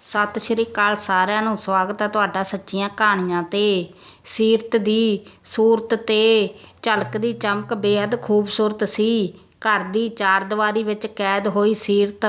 ਸਤਿ ਸ਼੍ਰੀ ਅਕਾਲ ਸਾਰਿਆਂ ਨੂੰ, ਸਵਾਗਤ ਹੈ ਤੁਹਾਡਾ ਸੱਚੀਆਂ ਕਹਾਣੀਆਂ ਤੇ। ਸੀਰਤ ਦੀ ਸੂਰਤ ਤੇ ਝਲਕਦੀ ਚਮਕ ਬੇहद ਖੂਬਸੂਰਤ ਸੀ। ਘਰ ਦੀ ਚਾਰਦੀਵਾਰੀ ਵਿੱਚ ਕੈਦ ਹੋਈ ਸੀਰਤ।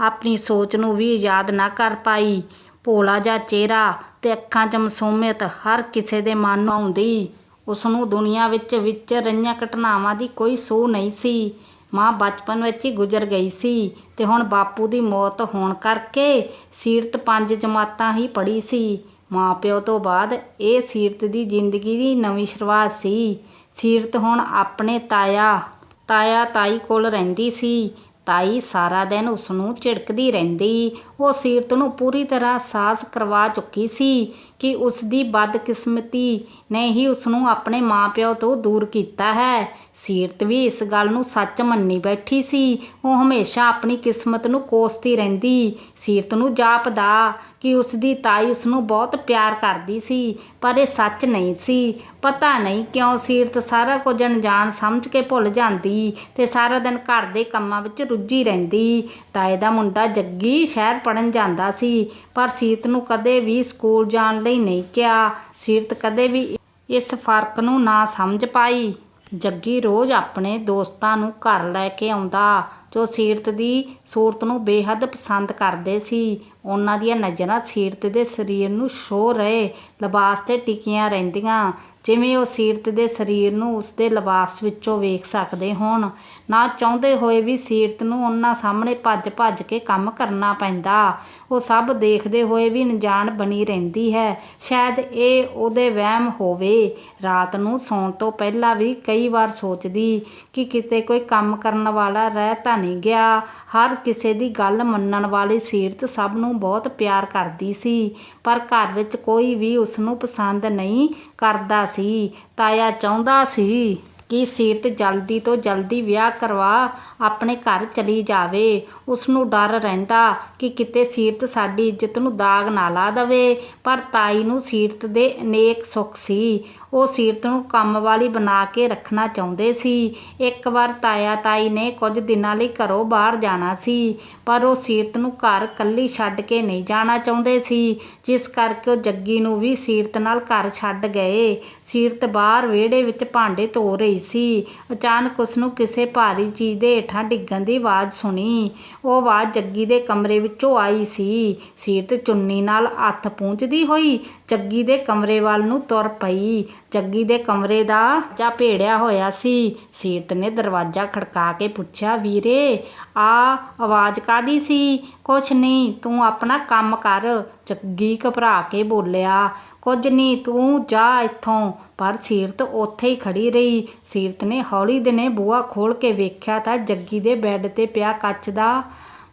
ਆਪਣੀ ਸੋਚ ਨੂੰ ਵੀ ਯਾਦ ਨਾ ਕਰ ਪਾਈ। ਭੋਲਾ ਜਿਹਾ ਚਿਹਰਾ ਤੇ ਅੱਖਾਂ 'ਚ ਮਾਸੂਮੀਅਤ ਹਰ ਕਿਸੇ ਦੇ ਮਨ ਨੂੰ ਆਉਂਦੀ। ਉਸ ਨੂੰ ਦੁਨੀਆ ਵਿੱਚ ਵਿਚਰ ਰਹੀਆਂ ਘਟਨਾਵਾਂ ਦੀ ਕੋਈ ਸੂਹ ਨਹੀਂ ਸੀ। ਮਾਂ ਬਚਪਨ ਵਿੱਚ ਹੀ ਗੁਜ਼ਰ ਗਈ ਸੀ ਤੇ ਹੁਣ ਬਾਪੂ ਦੀ ਮੌਤ ਹੋਣ ਕਰਕੇ ਸੀਰਤ ਪੰਜ ਜਮਾਤਾਂ ਹੀ ਪੜ੍ਹੀ ਸੀ। ਮਾਂ ਪਿਓ ਤੋਂ ਬਾਅਦ ਇਹ ਸੀਰਤ ਦੀ ਜ਼ਿੰਦਗੀ ਦੀ ਨਵੀਂ ਸ਼ੁਰੂਆਤ ਸੀ। ਸੀਰਤ ਹੁਣ ਆਪਣੇ ਤਾਇਆ ਤਾਇਆ ਤਾਈ ਕੋਲ ਰਹਿੰਦੀ ਸੀ। ਤਾਈ ਸਾਰਾ ਦਿਨ ਉਸ ਨੂੰ ਝਿੜਕਦੀ ਰਹਿੰਦੀ। ਉਹ ਸੀਰਤ ਨੂੰ ਪੂਰੀ ਤਰ੍ਹਾਂ ਅਹਿਸਾਸ ਕਰਵਾ ਚੁੱਕੀ ਸੀ ਕਿ ਉਸ ਦੀ ਬਦਕਿਸਮਤੀ ਨੇ ਹੀ ਉਸ ਨੂੰ ਆਪਣੇ ਮਾਪਿਓ ਤੋਂ ਦੂਰ ਕੀਤਾ ਹੈ। ਸੀਰਤ ਵੀ ਇਸ ਗੱਲ ਨੂੰ ਸੱਚ ਮੰਨੀ ਬੈਠੀ ਸੀ। ਉਹ ਹਮੇਸ਼ਾ ਆਪਣੀ ਕਿਸਮਤ ਨੂੰ ਕੋਸਦੀ ਰਹਿੰਦੀ। ਸੀਰਤ ਨੂੰ ਜਾਪਦਾ ਕਿ ਉਸ ਦੀ ਤਾਈ ਉਸ ਨੂੰ ਬਹੁਤ ਪਿਆਰ ਕਰਦੀ ਸੀ, ਪਰ ਇਹ ਸੱਚ ਨਹੀਂ ਸੀ। ਪਤਾ ਨਹੀਂ ਕਿਉਂ ਸੀਰਤ ਸਾਰਾ ਕੁਝ ਅਣਜਾਣ ਸਮਝ ਕੇ ਭੁੱਲ ਜਾਂਦੀ ਤੇ ਸਾਰਾ ਦਿਨ ਘਰ ਦੇ ਕੰਮਾਂ ਵਿੱਚ ਰੁੱਝੀ ਰਹਿੰਦੀ। ਤਾਏ ਦਾ ਮੁੰਡਾ ਜੱਗੀ ਸ਼ਹਿਰ ਪੜਨ ਜਾਂਦਾ ਸੀ, ਪਰ ਸੀਰਤ ਨੂੰ ਕਦੇ ਵੀ ਸਕੂਲ ਜਾਣ ਲਈ ਨਹੀਂ ਕਿਹਾ। ਸੀਰਤ ਕਦੇ ਵੀ ਇਸ ਫ਼ਰਕ ਨੂੰ ਨਾ ਸਮਝ ਪਾਈ। ਜੱਗੀ ਰੋਜ਼ ਆਪਣੇ ਦੋਸਤਾਂ ਨੂੰ ਘਰ ਲੈ ਕੇ ਆਉਂਦਾ। ਜੋ ਸੀਰਤ ਦੀ ਸੂਰਤ ਨੂੰ ਬੇਹੱਦ ਪਸੰਦ ਕਰਦੇ ਸੀ। ਉਹਨਾਂ ਦੀਆਂ ਨਜ਼ਰਾਂ ਸੀਰਤ ਦੇ ਸਰੀਰ ਨੂੰ ਛੋ ਰਹੇ ਲਿਬਾਸ ਤੇ ਟਿਕੀਆਂ ਰਹਿੰਦੀਆਂ। ਜਿਵੇਂ ਉਹ ਸੀਰਤ ਦੇ ਸਰੀਰ ਨੂੰ ਉਸ ਦੇ ਲਿਬਾਸ ਵਿੱਚੋਂ ਵੇਖ ਸਕਦੇ ਹੋਣ। ਨਾ ਚਾਹੁੰਦੇ ਹੋਏ ਵੀ ਸੀਰਤ ਨੂੰ ਉਹਨਾਂ ਸਾਹਮਣੇ ਭੱਜ ਭੱਜ ਕੇ ਕੰਮ ਕਰਨਾ ਪੈਂਦਾ। ਉਹ ਸਭ ਦੇਖਦੇ ਹੋਏ ਵੀ ਅਣਜਾਣ ਬਣੀ ਰਹਿੰਦੀ ਹੈ। ਸ਼ਾਇਦ ਇਹ ਉਹਦੇ ਵਹਿਮ ਹੋਵੇ। ਰਾਤ ਨੂੰ ਸੌਣ ਤੋਂ ਪਹਿਲਾਂ ਵੀ ਕਈ ਵਾਰ ਸੋਚਦੀ ਕਿ ਕਿਤੇ ਕੋਈ ਕੰਮ ਕਰਨ ਵਾਲਾ ਰਹਿ ਤਾਂ ਨਹੀਂ ਗਿਆ। ਹਰ ਕਿਸੇ ਦੀ ਗੱਲ ਮੰਨਣ ਵਾਲੀ ਸੀਰਤ ਸਭ ਨੂੰ ਬਹੁਤ ਪਿਆਰ ਕਰਦੀ ਸੀ, ਪਰ ਘਰ ਵਿੱਚ ਕੋਈ ਵੀ ਉਸ ਨੂੰ ਪਸੰਦ ਨਹੀਂ ਕਰਦਾ ਸੀ। ਤਾਇਆ ਚਾਹੁੰਦਾ ਸੀ ਕਿ ਸੀਰਤ ਜਲਦੀ ਤੋਂ ਜਲਦੀ ਵਿਆਹ ਕਰਵਾ ਆਪਣੇ ਘਰ ਚਲੀ ਜਾਵੇ। ਉਸ ਨੂੰ ਡਰ ਰਹਿੰਦਾ ਕਿ ਕਿਤੇ ਸੀਰਤ ਸਾਡੀ ਇੱਜ਼ਤ ਨੂੰ ਦਾਗ ਨਾ ਲਾ ਦਵੇ, ਪਰ ਤਾਈ ਨੂੰ ਸੀਰਤ ਦੇ ਅਨੇਕ ਸੁੱਖ ਸੀ। ਉਹ ਸੀਰਤ ਨੂੰ ਕੰਮ ਵਾਲੀ ਬਣਾ ਕੇ ਰੱਖਣਾ ਚਾਹੁੰਦੇ ਸੀ। ਇੱਕ ਵਾਰ ਤਾਇਆ ਤਾਈ ਨੇ ਕੁਝ ਦਿਨਾਂ ਲਈ ਘਰੋਂ ਬਾਹਰ ਜਾਣਾ ਸੀ, ਪਰ ਉਹ ਸੀਰਤ ਨੂੰ ਘਰ ਕੱਲੀ ਛੱਡ ਕੇ ਨਹੀਂ ਜਾਣਾ ਚਾਹੁੰਦੇ ਸੀ, ਜਿਸ ਕਰਕੇ ਉਹ ਜੱਗੀ ਨੂੰ ਵੀ ਸੀਰਤ ਨਾਲ ਘਰ ਛੱਡ ਗਏ। ਸੀਰਤ ਬਾਹਰ ਵਿਹੜੇ ਵਿੱਚ ਭਾਂਡੇ ਧੋ ਰਹੀ ਸੀ। ਅਚਾਨਕ ਉਸ ਨੂੰ ਕਿਸੇ ਭਾਰੀ ਚੀਜ਼ ਦੇ ਹੇਠਾਂ ਡਿੱਗਣ ਦੀ ਆਵਾਜ਼ ਸੁਣੀ। ਉਹ ਆਵਾਜ਼ ਜੱਗੀ ਦੇ ਕਮਰੇ ਵਿੱਚੋਂ ਆਈ ਸੀ। ਸੀਰਤ ਚੁੰਨੀ ਨਾਲ ਹੱਥ ਪੂੰਝਦੀ ਹੋਈ ਜੱਗੀ ਦੇ ਕਮਰੇ ਵੱਲ ਨੂੰ ਤੁਰ ਪਈ। ਜੱਗੀ ਦੇ ਕਮਰੇ ਦਾ ਜਾ ਭੇੜਿਆ ਹੋਇਆ ਸੀ। ਸੀਰਤ ਨੇ ਦਰਵਾਜ਼ਾ ਖੜਕਾ ਕੇ ਪੁੱਛਿਆ, ਵੀਰੇ, ਆ ਆਵਾਜ਼ ਕਾਦੀ ਸੀ? ਕੁਛ ਨਹੀਂ ਤੂੰ ਆਪਣਾ ਕੰਮ ਕਰ। ਜੱਗੀ ਘਬਰਾ ਕੇ ਬੋਲਿਆ, ਕੁਝ ਨਹੀਂ ਤੂੰ ਜਾ ਇੱਥੋਂ। ਪਰ ਸੀਰਤ ਉੱਥੇ ਹੀ ਖੜੀ ਰਹੀ। ਸੀਰਤ ਨੇ ਹੌਲੀ ਦਿਨੇ ਬੂਹਾ ਖੋਲ ਕੇ ਵੇਖਿਆ ਤਾਂ ਜੱਗੀ ਦੇ ਬੈੱਡ ਤੇ ਪਿਆ ਕੱਚ ਦਾ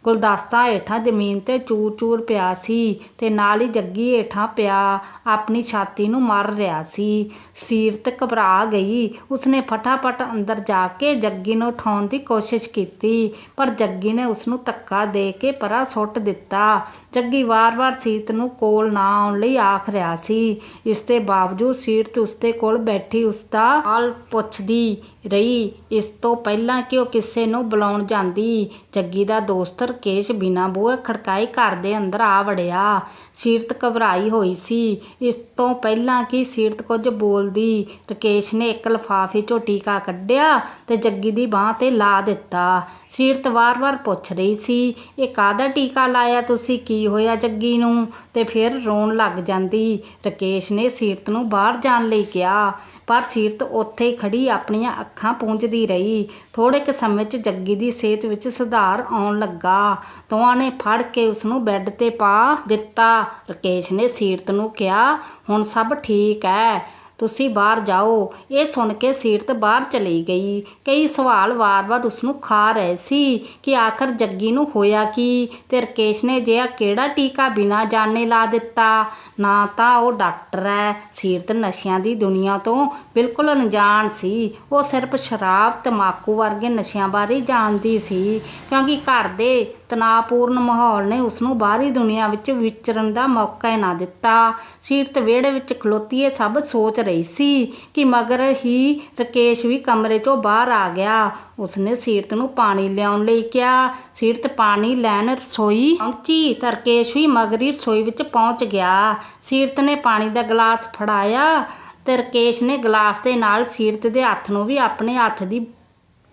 ਗੁਲਦਸਤਾ ਹੇਠਾਂ ਜ਼ਮੀਨ ਤੇ ਚੂਰ ਚੂਰ ਪਿਆ ਸੀ ਤੇ ਨਾਲ ਹੀ ਜੱਗੀ ਹੇਠਾਂ ਪਿਆ, ਆਪਣੀ ਛਾਤੀ ਨੂੰ ਮਾਰ ਰਿਹਾ ਸੀ। ਸੀਰਤ ਘਬਰਾ ਗਈ। ਉਸਨੇ ਫਟਾਫਟ ਅੰਦਰ ਜਾ ਕੇ ਜੱਗੀ ਨੂੰ ਉਠਾਉਣ ਦੀ ਕੋਸ਼ਿਸ਼ ਕੀਤੀ, ਪਰ ਜੱਗੀ ਨੇ ਉਸਨੂੰ ਧੱਕਾ ਦੇ ਕੇ ਪਰਾਂ ਸੁੱਟ ਦਿੱਤਾ। ਜੱਗੀ ਵਾਰ-ਵਾਰ ਸੀਰਤ ਨੂੰ ਕੋਲ ਨਾ ਆਉਣ ਲਈ ਆਖ ਰਿਹਾ ਸੀ। ਇਸ ਦੇ ਬਾਵਜੂਦ ਸੀਰਤ ਉਸਦੇ ਕੋਲ ਬੈਠੀ ਉਸਦਾ ਹਾਲ ਪੁੱਛਦੀ ਰਹੀ। ਇਸ ਤੋਂ ਪਹਿਲਾਂ ਕਿ ਉਹ ਕਿਸੇ ਨੂੰ ਬੁਲਾਉਣ ਜਾਂਦੀ, ਜੱਗੀ ਦਾ ਦੋਸਤ ਰਕੇਸ਼ ਬਿਨਾਂ ਬੂਹੇ ਖੜਕਾਏ ਘਰ ਦੇ ਅੰਦਰ ਆ ਵੜਿਆ। ਸੀਰਤ ਘਬਰਾਈ ਹੋਈ ਸੀ। ਇਸ ਤੋਂ ਪਹਿਲਾਂ ਕਿ ਸੀਰਤ ਕੁਝ ਬੋਲਦੀ, ਰਕੇਸ਼ ਨੇ ਇੱਕ ਲਿਫਾਫੇ ਚੋਂ ਟੀਕਾ ਕੱਢਿਆ ਤੇ ਜੱਗੀ ਦੀ ਬਾਹ ਤੇ ਲਾ ਦਿੱਤਾ। ਸੀਰਤ ਵਾਰ-ਵਾਰ ਪੁੱਛ ਰਹੀ ਸੀ, ਇਹ ਕਾਹਦਾ ਟੀਕਾ ਲਾਇਆ ਤੁਸੀਂ? ਕੀ ਹੋਇਆ ਜੱਗੀ ਨੂੰ? ਤੇ ਫਿਰ ਰੋਣ ਲੱਗ ਜਾਂਦੀ। ਰਕੇਸ਼ ਨੇ ਸੀਰਤ ਨੂੰ ਬਾਹਰ ਜਾਣ ਲਈ ਕਿਹਾ। ਪਰ ਸੀਰਤ ਉੱਥੇ ਹੀ ਖੜੀ ਆਪਣੀਆਂ ਅੱਖਾਂ ਪੂੰਝਦੀ ਰਹੀ। ਥੋੜੇ ਕੁ ਸਮੇਂ 'ਚ ਜੱਗੀ ਦੀ ਸਿਹਤ ਵਿੱਚ ਸੁਧਾਰ ਆਉਣ ਲੱਗਾ। ਦੋਵਾਂ ਨੇ ਫੜ ਕੇ ਉਸ ਨੂੰ ਬੈੱਡ ਤੇ ਪਾ ਦਿੱਤਾ। ਰਕੇਸ਼ ਨੇ ਸੀਰਤ ਨੂੰ ਕਿਹਾ, ਹੁਣ ਸਭ ਠੀਕ ਹੈ ਤੁਸੀਂ ਬਾਹਰ ਜਾਓ। ਇਹ ਸੁਣ ਕੇ ਸੀਰਤ ਬਾਹਰ ਚਲੀ ਗਈ। ਕਈ ਸਵਾਲ ਵਾਰ-ਵਾਰ ਉਸ ਨੂੰ ਖਾ ਰਹੇ ਸੀ ਕਿ ਆਖਰ ਜੱਗੀ ਨੂੰ ਹੋਇਆ ਕੀ? ਤੇ ਰਕੇਸ਼ ਨੇ ਜਿਹਾ ਕਿਹੜਾ ਟੀਕਾ ਬਿਨਾਂ ਜਾਣੇ ਲਾ ਦਿੱਤਾ? ਨਾ ਤਾਂ ਉਹ ਡਾਕਟਰ ਹੈ। ਸੀਰਤ ਨਸ਼ਿਆਂ ਦੀ ਦੁਨੀਆ ਤੋਂ ਬਿਲਕੁਲ ਅਣਜਾਣ ਸੀ। ਉਹ ਸਿਰਫ ਸ਼ਰਾਬ ਤਮਾਕੂ ਵਰਗੇ ਨਸ਼ਿਆਂ ਬਾਰੇ ਜਾਣਦੀ ਸੀ। ਕਿਉਂਕਿ ਘਰ ਦੇ ਤਣਾਅਪੂਰਨ ਮਾਹੌਲ ਨੇ ਉਸ ਨੂੰ ਬਾਹਰੀ ਦੁਨੀਆ ਵਿੱਚ ਵਿਚਰਨ ਦਾ ਮੌਕਾ ਹੀ ਨਾ ਦਿੱਤਾ। ਸੀਰਤ ਵਿਹੜੇ ਵਿੱਚ ਖਲੋਤੀ ਇਹ ਸਭ ਸੋਚ ਰਹੀ ਸੀ ਕਿ ਮਗਰ ਹੀ ਰਕੇਸ਼ ਵੀ ਕਮਰੇ 'ਚੋਂ ਬਾਹਰ ਆ ਗਿਆ। ਉਸਨੇ ਸੀਰਤ ਨੂੰ ਪਾਣੀ ਲਿਆਉਣ ਲਈ ਕਿਹਾ। ਸੀਰਤ, ਪਾਣੀ ਲੈਣ ਰਸੋਈ ਪਹੁੰਚੀ ਤਾਂ ਰਕੇਸ਼ ਵੀ ਮਗਰੀ ਰਸੋਈ ਵਿੱਚ ਪਹੁੰਚ ਗਿਆ। ਸੀਰਤ ਨੇ ਪਾਣੀ ਦਾ ਗਲਾਸ ਫੜਾਇਆ ਤੇ ਰਕੇਸ਼ ਨੇ ਗਲਾਸ ਦੇ ਨਾਲ ਸੀਰਤ ਦੇ ਹੱਥ ਨੂੰ ਵੀ ਆਪਣੇ ਹੱਥ ਦੀ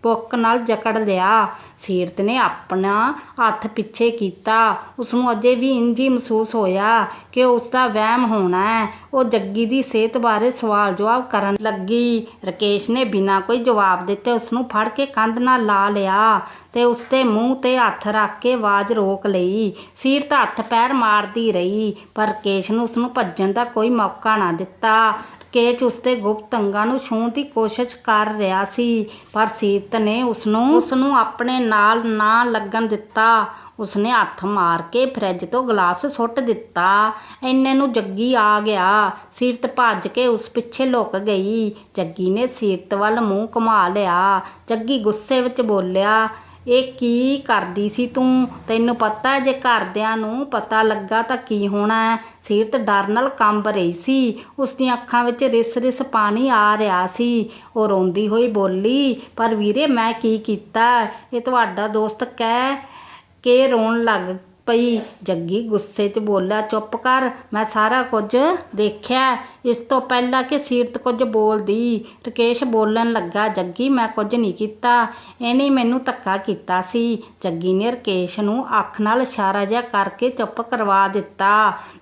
ਪੁੱਕ ਨਾਲ ਜਕੜ ਲਿਆ। ਸੀਰਤ ਨੇ ਆਪਣਾ ਹੱਥ ਪਿੱਛੇ ਕੀਤਾ। ਉਸ ਨੂੰ ਅਜੇ ਵੀ ਇੰਜ ਹੀ ਮਹਿਸੂਸ ਹੋਇਆ ਕਿ ਉਸ ਦਾ ਵਹਿਮ ਹੋਣਾ ਹੈ। ਉਹ ਜੱਗੀ ਦੀ ਸਿਹਤ ਬਾਰੇ ਸਵਾਲ ਜਵਾਬ ਕਰਨ ਲੱਗੀ। ਰਕੇਸ਼ ਨੇ ਬਿਨਾਂ ਕੋਈ ਜਵਾਬ ਦਿੱਤੇ ਉਸ ਨੂੰ ਫੜ ਕੇ ਕੰਧ ਨਾਲ ਲਾ ਲਿਆ ਤੇ ਉਸ ਦੇ ਮੂੰਹ ਤੇ ਹੱਥ ਰੱਖ ਕੇ ਆਵਾਜ਼ ਰੋਕ ਲਈ। ਸੀਰਤ ਹੱਥ ਪੈਰ ਮਾਰਦੀ ਰਹੀ, ਪਰ ਰਕੇਸ਼ ਨੂੰ ਉਸ ਨੂੰ ਭੱਜਣ ਦਾ ਕੋਈ ਮੌਕਾ ਨਾ ਦਿੱਤਾ। ਕੇਚ ਉਸਦੇ ਗੁਪਤ ਅੰਗਾਂ ਨੂੰ ਛੂਹਣ ਦੀ ਕੋਸ਼ਿਸ਼ ਕਰ ਰਿਹਾ ਸੀ, ਪਰ ਸੀਰਤ ਨੇ ਉਸਨੂੰ ਉਸਨੂੰ ਆਪਣੇ ਨਾਲ ਨਾ ਲੱਗਣ ਦਿੱਤਾ। ਉਸਨੇ ਹੱਥ ਮਾਰ ਕੇ ਫਰਿੱਜ ਤੋਂ ਗਲਾਸ ਸੁੱਟ ਦਿੱਤਾ। ਇੰਨੇ ਨੂੰ ਜੱਗੀ ਆ ਗਿਆ। ਸੀਰਤ ਭੱਜ ਕੇ ਉਸ ਪਿੱਛੇ ਲੁਕ ਗਈ। ਜੱਗੀ ਨੇ ਸੀਰਤ ਵੱਲ ਮੂੰਹ ਘੁਮਾ ਲਿਆ। ਜੱਗੀ ਗੁੱਸੇ ਵਿੱਚ ਬੋਲਿਆ ਇਹ ਕੀ ਕਰਦੀ ਸੀ ਤੂੰ? ਤੈਨੂੰ ਪਤਾ ਜੇ ਘਰਦਿਆਂ ਨੂੰ ਪਤਾ ਲੱਗਾ ਤਾਂ ਕੀ ਹੋਣਾ ਹੈ? ਸੀਰਤ ਡਰ ਨਾਲ ਕੰਬ ਰਹੀ ਸੀ। ਉਸ ਦੀਆਂ ਅੱਖਾਂ ਵਿੱਚ ਰਿਸ-ਰਿਸ ਪਾਣੀ ਆ ਰਿਹਾ ਸੀ। ਉਹ ਰੋਂਦੀ ਹੋਈ ਬੋਲੀ, ਪਰ ਵੀਰੇ, ਮੈਂ ਕੀ ਕੀਤਾ? ਇਹ ਤੁਹਾਡਾ ਦੋਸਤ ਕਹਿ ਕੇ ਰੋਣ ਲੱਗ ਪਈ। ਜੱਗੀ ਗੁੱਸੇ 'ਚ ਬੋਲਿਆ, ਚੁੱਪ ਕਰ, ਮੈਂ ਸਾਰਾ ਕੁਝ ਦੇਖਿਆ। ਇਸ ਤੋਂ ਪਹਿਲਾਂ ਕਿ ਸੀਰਤ ਕੁਝ ਬੋਲਦੀ। ਰਕੇਸ਼ ਬੋਲਣ ਲੱਗਾ, ਜੱਗੀ, ਮੈਂ ਕੁਝ ਨਹੀਂ ਕੀਤਾ। ਇਹਨੇ ਮੈਨੂੰ ਧੱਕਾ ਕੀਤਾ ਸੀ। ਜੱਗੀ ਨੇ ਰਕੇਸ਼ ਨੂੰ ਅੱਖ ਨਾਲ ਇਸ਼ਾਰਾ ਜਿਹਾ ਕਰਕੇ ਚੁੱਪ ਕਰਵਾ ਦਿੱਤਾ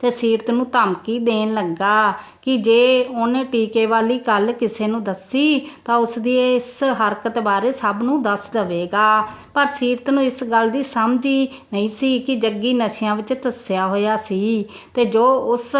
ਤੇ ਸੀਰਤ ਨੂੰ ਧਮਕੀ ਦੇਣ ਲੱਗਾ। ਕਿ ਜੇ ਉਹਨੇ ਟੀਕੇ ਵਾਲੀ ਗੱਲ ਕਿਸੇ ਨੂੰ ਦੱਸੀ, ਤਾਂ ਉਸ ਦੀ ਇਸ ਹਰਕਤ ਬਾਰੇ ਸਭ ਨੂੰ ਦੱਸ ਦੇਵੇਗਾ। ਪਰ ਸੀਰਤ ਨੂੰ ਇਸ ਗੱਲ ਦੀ ਸਮਝ ਹੀ ਨਹੀਂ ਸੀ ਕਿ ਜੱਗੀ ਨਸ਼ਿਆਂ ਵਿੱਚ ਧੱਸਿਆ ਹੋਇਆ ਸੀ ਤੇ ਜੋ ਉਸ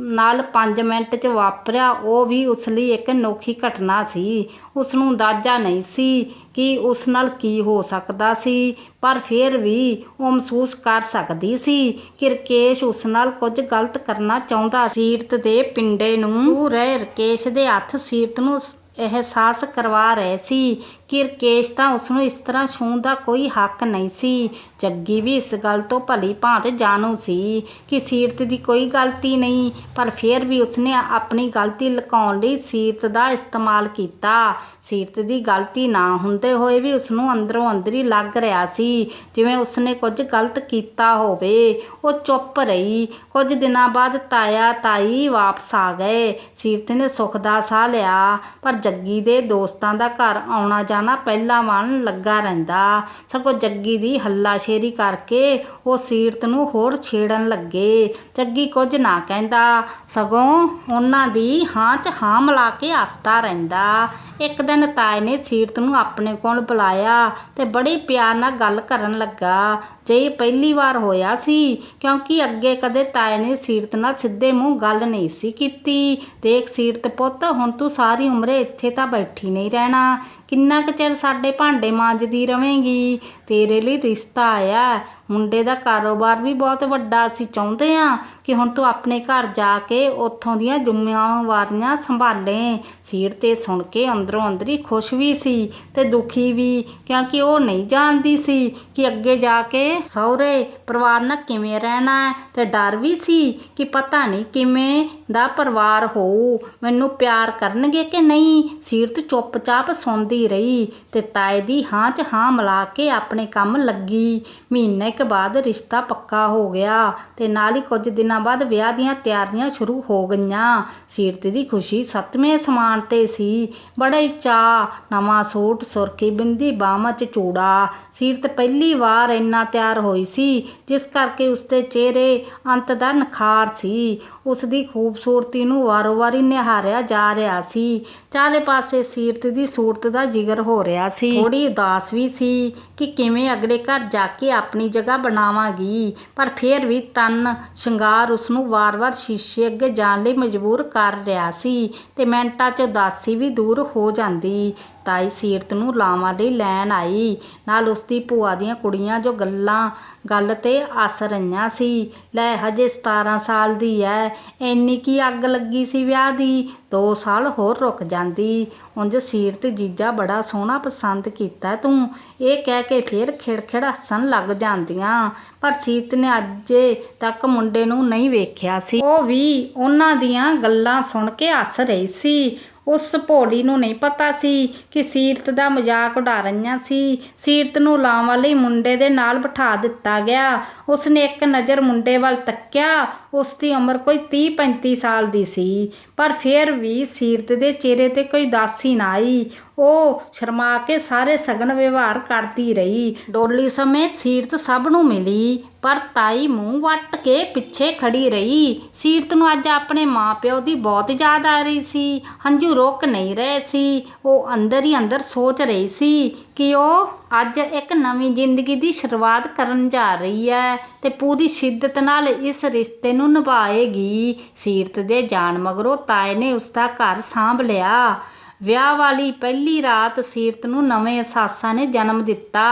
ਨਾਲ 5 ਮਿੰਟ 'ਚ ਵਾਪਰਿਆ, ਉਹ ਵੀ ਉਸ ਲਈ ਇੱਕ ਅਨੋਖੀ ਘਟਨਾ ਸੀ। ਉਸ ਨੂੰ ਅੰਦਾਜ਼ਾ ਨਹੀਂ ਸੀ ਕਿ ਉਸ ਨਾਲ ਕੀ ਹੋ ਸਕਦਾ ਸੀ, ਪਰ ਫਿਰ ਵੀ ਉਹ ਮਹਿਸੂਸ ਕਰ ਸਕਦੀ ਸੀ ਕਿ ਰਕੇਸ਼ ਉਸ ਨਾਲ ਕੁਝ ਗਲਤ ਕਰਨਾ ਚਾਹੁੰਦਾ ਸੀਰਤ ਦੇ ਪਿੰਡੇ ਨੂੰ ਛੂਹ ਰਹੇ, ਰਕੇਸ਼ ਦੇ ਹੱਥ ਸੀਰਤ ਨੂੰ ਅਹਿਸਾਸ ਕਰਵਾ ਰਹੇ ਸੀ ਕਿ ਰਕੇਸ਼ ਤਾਂ ਉਸ ਨੂੰ ਇਸ ਤਰ੍ਹਾਂ ਛੂਹਣ ਦਾ ਕੋਈ ਹੱਕ ਨਹੀਂ ਸੀ। ਜੱਗੀ ਵੀ ਇਸ ਗੱਲ ਤੋਂ ਭਲੀ ਭਾਂਤ ਜਾਣੂ ਸੀ ਕਿ ਸੀਰਤ ਦੀ ਕੋਈ ਗਲਤੀ ਨਹੀਂ, ਪਰ ਫਿਰ ਵੀ ਉਸਨੇ ਆਪਣੀ ਗਲਤੀ ਲੁਕਾਉਣ ਲਈ ਸੀਰਤ ਦਾ ਇਸਤੇਮਾਲ ਕੀਤਾ। ਸੀਰਤ ਦੀ ਗਲਤੀ ਨਾ ਹੁੰਦੇ ਹੋਏ ਵੀ ਉਸ ਨੂੰ ਅੰਦਰੋਂ ਅੰਦਰੀ ਲੱਗ ਰਿਹਾ ਸੀ, ਜਿਵੇਂ ਉਸਨੇ ਕੁਝ ਗਲਤ ਕੀਤਾ ਹੋਵੇ। ਉਹ ਚੁੱਪ ਰਹੀ। ਕੁਝ ਦਿਨਾਂ ਬਾਅਦ ਤਾਇਆ ਤਾਈ ਵਾਪਸ ਆ ਗਏ। ਸੀਰਤ ਨੇ ਸੁੱਖ ਦਾ ਸਾਹ ਲਿਆ, ਪਰ ਜੱਗੀ ਦੇ ਦੋਸਤਾਂ ਦਾ ਘਰ ਆਉਣਾ ਜਾਣਾ ਪਹਿਲਾਂ ਵਾਂਗ ਲੱਗਾ ਰਹਿੰਦਾ। ਸਗੋਂ ਜੱਗੀ ਦੀ ਹੱਲਾਸ਼ੇਰੀ ਕਰਕੇ ਉਹ ਸੀਰਤ ਨੂੰ ਹੋਰ ਛੇੜਨ ਲੱਗੇ। ਜੱਗੀ ਕੁਝ ਨਾ ਕਹਿੰਦਾ। ਸਗੋਂ ਉਹਨਾਂ ਦੀ ਹਾਂ 'ਚ ਹਾਂ ਮਿਲਾ ਕੇ ਹੱਸਦਾ ਰਹਿੰਦਾ। ਇੱਕ ਦਿਨ ਤਾਏ ਨੇ ਸੀਰਤ ਨੂੰ ਆਪਣੇ ਕੋਲ ਬੁਲਾਇਆ ਤੇ ਬੜੇ ਪਿਆਰ ਨਾਲ ਗੱਲ ਕਰਨ ਲੱਗਾ। ਜੇ ਪਹਿਲੀ ਵਾਰ ਹੋਇਆ ਸੀ, ਕਿਉਂਕਿ ਅੱਗੇ ਕਦੇ ਤਾਏ ਨੇ ਸੀਰਤ ਨਾਲ ਸਿੱਧੇ ਮੂੰਹ ਗੱਲ ਨਹੀਂ ਸੀ ਕੀਤੀ। ਦੇਖ ਸੀਰਤ ਪੁੱਤ, ਹੁਣ ਤੂੰ ਸਾਰੀ ਉਮਰੇ ਇੱਥੇ ਤਾਂ ਬੈਠੀ ਨਹੀਂ ਰਹਿਣਾ। ਕਿੰਨਾ ਕੁ ਚਿਰ ਸਾਡੇ ਭਾਂਡੇ ਮਾਂਜਦੀ ਰਵੇਂਗੀ? ਤੇਰੇ ਲਈ ਰਿਸ਼ਤਾ ਆਇਆ। ਮੁੰਡੇ ਦਾ ਕਾਰੋਬਾਰ ਵੀ ਬਹੁਤ ਵੱਡਾ ਅਸੀਂ ਚਾਹੁੰਦੇ ਹਾਂ ਕਿ ਹੁਣ ਤੂੰ ਆਪਣੇ ਘਰ ਜਾ ਕੇ ਉੱਥੋਂ ਦੀਆਂ ਜ਼ਿੰਮੇਵਾਰੀਆਂ ਸੰਭਾਲੇ। ਸੀਰ ਤੇ ਸੁਣ ਕੇ ਅੰਦਰੋਂ ਅੰਦਰੀ ਖੁਸ਼ ਵੀ ਸੀ ਤੇ ਦੁਖੀ ਵੀ, ਕਿਉਂਕਿ ਉਹ ਨਹੀਂ ਜਾਣਦੀ ਸੀ ਕਿ ਅੱਗੇ ਜਾ ਕੇ ਸਹੁਰੇ ਪਰਿਵਾਰ ਨਾਲ ਕਿਵੇਂ ਰਹਿਣਾ ਹੈ ਤੇ ਡਰ ਵੀ ਸੀ ਕਿ ਪਤਾ ਨਹੀਂ ਕਿਵੇਂ ਦਾ ਪਰਿਵਾਰ ਹੋਊ। ਮੈਨੂੰ ਪਿਆਰ ਕਰਨਗੇ ਕਿ ਨਹੀਂ? ਸੀਰਤ ਚੁੱਪਚਾਪ ਸੌਂਦੀ ਰਹੀ ਤੇ ਤਾਏ ਦੀ ਹਾਂ 'ਚ ਹਾਂ ਮਿਲਾ ਕੇ ਆਪਣੇ ਕੰਮ ਲੱਗੀ। ਮਹੀਨੇ ਕੁ ਬਾਅਦ ਰਿਸ਼ਤਾ ਪੱਕਾ ਹੋ ਗਿਆ ਤੇ ਨਾਲ ਹੀ ਕੁਝ ਦਿਨਾਂ ਬਾਅਦ ਵਿਆਹ ਦੀਆਂ ਤਿਆਰੀਆਂ ਸ਼ੁਰੂ ਹੋ ਗਈਆਂ। ਸੀਰਤ ਦੀ ਖੁਸ਼ੀ ਸੱਤਵੇਂ ਸਮਾਨ ਤੇ ਸੀ। ਬੜਾ ਹੀ ਚਾਅ, ਨਵਾਂ ਸੂਟ, ਸੁਰਖੀ ਬਿੰਦੀ ਬਾਹਾਂ 'ਚ ਚੂੜਾ। ਸੀਰਤ ਪਹਿਲੀ ਵਾਰ ਇੰਨਾ ਤਿਆਰ ਹੋਈ ਸੀ, ਜਿਸ ਕਰਕੇ ਉਸਦੇ ਚਿਹਰੇ ਅੰਤ ਦਾ ਨਿਖਾਰ ਸੀ। ਉਸ ਦੀ ਖੂਬਸੂਰਤੀ ਨੂੰ ਵਾਰੋ-ਵਾਰੀ ਨਿਹਾਰਿਆ ਜਾ ਰਿਹਾ ਸੀ। ਚਾਰੇ ਪਾਸੇ ਸੀਰਤ ਦੀ ਸੂਰਤ ਦਾ ਜ਼ਿਕਰ ਹੋ ਰਿਹਾ ਸੀ। ਥੋੜੀ ਉਦਾਸ ਵੀ ਸੀ ਕਿ ਕਿਵੇਂ ਅਗਲੇ ਘਰ ਜਾ ਕੇ ਆਪਣੀ ਜਗ੍ਹਾ ਬਣਾਵਾਂਗੀ, ਪਰ ਫਿਰ ਵੀ ਤਨ ਸ਼ਿੰਗਾਰ ਉਸ ਨੂੰ ਵਾਰ-ਵਾਰ ਸ਼ੀਸ਼ੇ ਅੱਗੇ ਜਾਣ ਲਈ ਮਜਬੂਰ ਕਰ ਰਿਹਾ ਸੀ ਤੇ ਮਿੰਟਾਂ 'ਚ ਉਦਾਸੀ ਵੀ ਦੂਰ ਹੋ ਜਾਂਦੀ। ਤਾਈ ਸੀਰਤ ਨੂੰ ਲਾਵਾਂ ਲਈ ਲੈਣ ਆਈ। ਨਾਲ ਉਸਦੀ ਭੂਆ ਦੀਆਂ ਕੁੜੀਆਂ ਜੋ ਗੱਲਾਂ, ਗੱਲ ਤੇ ਆਸ ਰਹੀਆਂ ਸੀ। ਲੈ ਹਜੇ 17 ਸਾਲ ਦੀ ਐ, ਇੰਨੀ ਕੀ ਅੱਗ ਲੱਗੀ ਸੀ ਵਿਆਹ ਦੀ? 2 ਸਾਲ ਹੋਰ ਰੁਕ ਜਾਂਦੀ। ਉਂਝ ਸੀਰਤ ਜੀਜਾ ਬੜਾ ਸੋਹਣਾ ਪਸੰਦ ਕੀਤਾ ਤੂੰ। ਇਹ ਕਹਿ ਕੇ ਫੇਰ ਖਿੜਖਿੜ ਹੱਸਣ ਲੱਗ ਜਾਂਦੀਆਂ। ਪਰ ਸੀਰਤ ਨੇ ਅਜੇ ਤੱਕ ਮੁੰਡੇ ਨੂੰ ਨਹੀਂ ਵੇਖਿਆ ਸੀ। ਉਹ ਵੀ ਉਹਨਾਂ ਦੀਆਂ ਗੱਲਾਂ ਸੁਣ ਕੇ ਹੱਸ ਰਹੀ ਸੀ। ਉਸ ਭੋਲੀ ਨੂੰ ਨਹੀਂ ਪਤਾ ਸੀ ਕਿ ਸੀਰਤ ਦਾ ਮਜ਼ਾਕ ਉਡਾ ਰਹੀਆਂ ਸੀ। ਸੀਰਤ ਨੂੰ ਲਾਵਾਂ ਲਈ ਮੁੰਡੇ ਦੇ ਨਾਲ ਬਿਠਾ ਦਿੱਤਾ ਗਿਆ। ਉਸਨੇ ਇੱਕ ਨਜ਼ਰ ਮੁੰਡੇ ਵੱਲ ਤੱਕਿਆ। ਉਸ ਦੀ ਉਮਰ ਕੋਈ 30 35 ਸਾਲ ਦੀ ਸੀ। ਪਰ ਫਿਰ ਵੀ ਸੀਰਤ ਦੇ ਚਿਹਰੇ ਤੇ ਕੋਈ ਦਾਸੀ ਨਾ ਆਈ। ਉਹ ਸ਼ਰਮਾ ਕੇ ਸਾਰੇ ਸਗਨ ਵਿਵਹਾਰ ਕਰਦੀ ਰਹੀ। ਡੋਲੀ ਸਮੇਂ ਸੀਰਤ ਸਭ ਨੂੰ ਮਿਲੀ, ਪਰ ਤਾਈ ਮੂੰਹ ਵੱਟ ਕੇ ਪਿੱਛੇ ਖੜੀ ਰਹੀ। ਸੀਰਤ ਨੂੰ ਅੱਜ ਆਪਣੇ ਮਾਪਿਓ ਦੀ ਬਹੁਤ ਯਾਦ ਆ ਰਹੀ ਸੀ। ਹੰਝੂ ਰੁਕ ਨਹੀਂ ਰਹੇ ਸੀ। ਉਹ ਅੰਦਰ ਹੀ ਅੰਦਰ ਸੋਚ ਰਹੀ ਸੀ ਕਿ ਉਹ ਅੱਜ ਇੱਕ ਨਵੀਂ ਜ਼ਿੰਦਗੀ ਦੀ ਸ਼ੁਰੂਆਤ ਕਰਨ ਜਾ ਰਹੀ ਹੈ ਤੇ ਪੂਰੀ ਸ਼ਿੱਦਤ ਨਾਲ ਇਸ ਰਿਸ਼ਤੇ ਨੂੰ ਨਿਭਾਏਗੀ। ਸੀਰਤ ਦੇ ਜਾਣ ਮਗਰੋਂ ਤਾਏ ਨੇ ਉਸ ਦਾ ਘਰ ਸਾਂਭ ਲਿਆ। ਵਿਆਹ ਵਾਲੀ ਪਹਿਲੀ ਰਾਤ ਸੀਰਤ ਨੂੰ ਨਵੇਂ ਸਾਸਾਂ ਨੇ ਜਨਮ ਦਿੱਤਾ।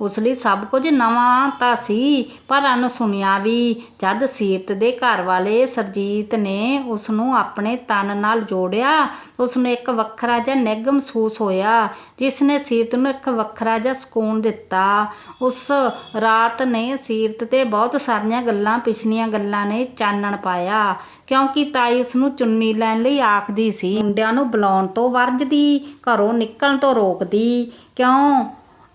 ਉਸ ਲਈ ਸਭ ਕੁਝ ਨਵਾਂ ਤਾਂ ਸੀ, ਪਰ ਅਨਸੁਣਿਆ ਵੀ। ਜਦ ਸੀਰਤ ਦੇ ਘਰ ਵਾਲੇ ਸਰਜੀਤ ਨੇ ਉਸ ਨੂੰ ਆਪਣੇ ਤਨ ਨਾਲ ਜੋੜਿਆ ਉਸ ਨੂੰ ਇੱਕ ਵੱਖਰਾ ਜਿਹਾ ਨਿੱਘ ਮਹਿਸੂਸ ਹੋਇਆ, ਜਿਸ ਨੇ ਸੀਰਤ ਨੂੰ ਇੱਕ ਵੱਖਰਾ ਜਿਹਾ ਸਕੂਨ ਦਿੱਤਾ। ਉਸ ਰਾਤ ਨੇ ਸੀਰਤ ਤੇ ਬਹੁਤ ਸਾਰੀਆਂ ਗੱਲਾਂ, ਪਿਛਲੀਆਂ ਗੱਲਾਂ ਨੇ ਚਾਨਣ ਪਾਇਆ। ਕਿਉਂਕਿ ਤਾਈ ਉਸ ਨੂੰ ਚੁੰਨੀ ਲੈਣ ਲਈ ਆਖਦੀ ਸੀ। ਮੁੰਡਿਆਂ ਨੂੰ ਬੁਲਾਉਣ ਤੋਂ ਵਰਜਦੀ, ਘਰੋਂ ਨਿਕਲਣ ਤੋਂ ਰੋਕਦੀ। ਕਿਉਂ?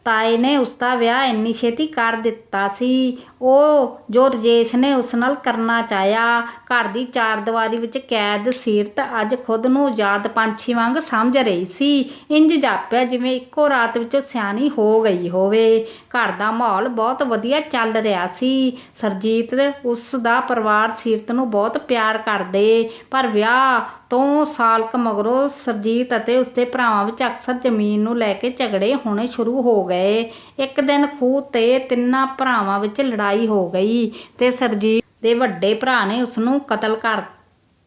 ਤਾਏ ਨੇ ਉਸ ਦਾ ਵਿਆਹ ਇੰਨੀ ਛੇਤੀ ਕਰ ਦਿੱਤਾ ਸੀ। ਉਹ ਜੋ ਰਜੇਸ਼ ਨੇ ਉਸ ਨਾਲ ਕਰਨਾ ਚਾਹਿਆ, ਘਰ ਦੀ ਚਾਰ ਦੀਵਾਰੀ ਵਿੱਚ ਕੈਦ, ਸੀਰਤ ਅੱਜ ਖੁਦ ਨੂੰ ਆਜ਼ਾਦ ਪੰਛੀ ਵਾਂਗ ਸਮਝ ਰਹੀ ਸੀ। ਇੰਜ ਜਾਪਿਆ ਜਿਵੇਂ ਇੱਕੋ ਰਾਤ ਵਿੱਚ ਸਿਆਣੀ ਹੋ ਗਈ ਹੋਵੇ। ਘਰ ਦਾ ਮਾਹੌਲ ਬਹੁਤ ਵਧੀਆ ਚੱਲ ਰਿਹਾ ਸੀ। ਸਰਜੀਤ ਉਸ ਦਾ ਪਰਿਵਾਰ ਸੀਰਤ ਨੂੰ ਬਹੁਤ ਪਿਆਰ ਕਰਦੇ, ਪਰ ਵਿਆਹ ਤੋਂ ਸਾਲ ਕੁ ਮਗਰੋਂ ਸਰਜੀਤ ਅਤੇ ਉਸਦੇ ਭਰਾਵਾਂ ਵਿੱਚ ਅਕਸਰ ਜ਼ਮੀਨ ਨੂੰ ਲੈ ਕੇ ਝਗੜੇ ਹੋਣੇ ਸ਼ੁਰੂ ਹੋ ਗਏ। ਇੱਕ ਦਿਨ ਖੂਹ ਤੇ ਤਿੰਨਾਂ ਭਰਾਵਾਂ ਵਿੱਚ ਲੜਾਈ ਹੋ ਗਈ ਤੇ ਸਰਜੀਤ ਦੇ ਵੱਡੇ ਭਰਾ ਨੇ ਉਸ ਨੂੰ ਕਤਲ ਕਰ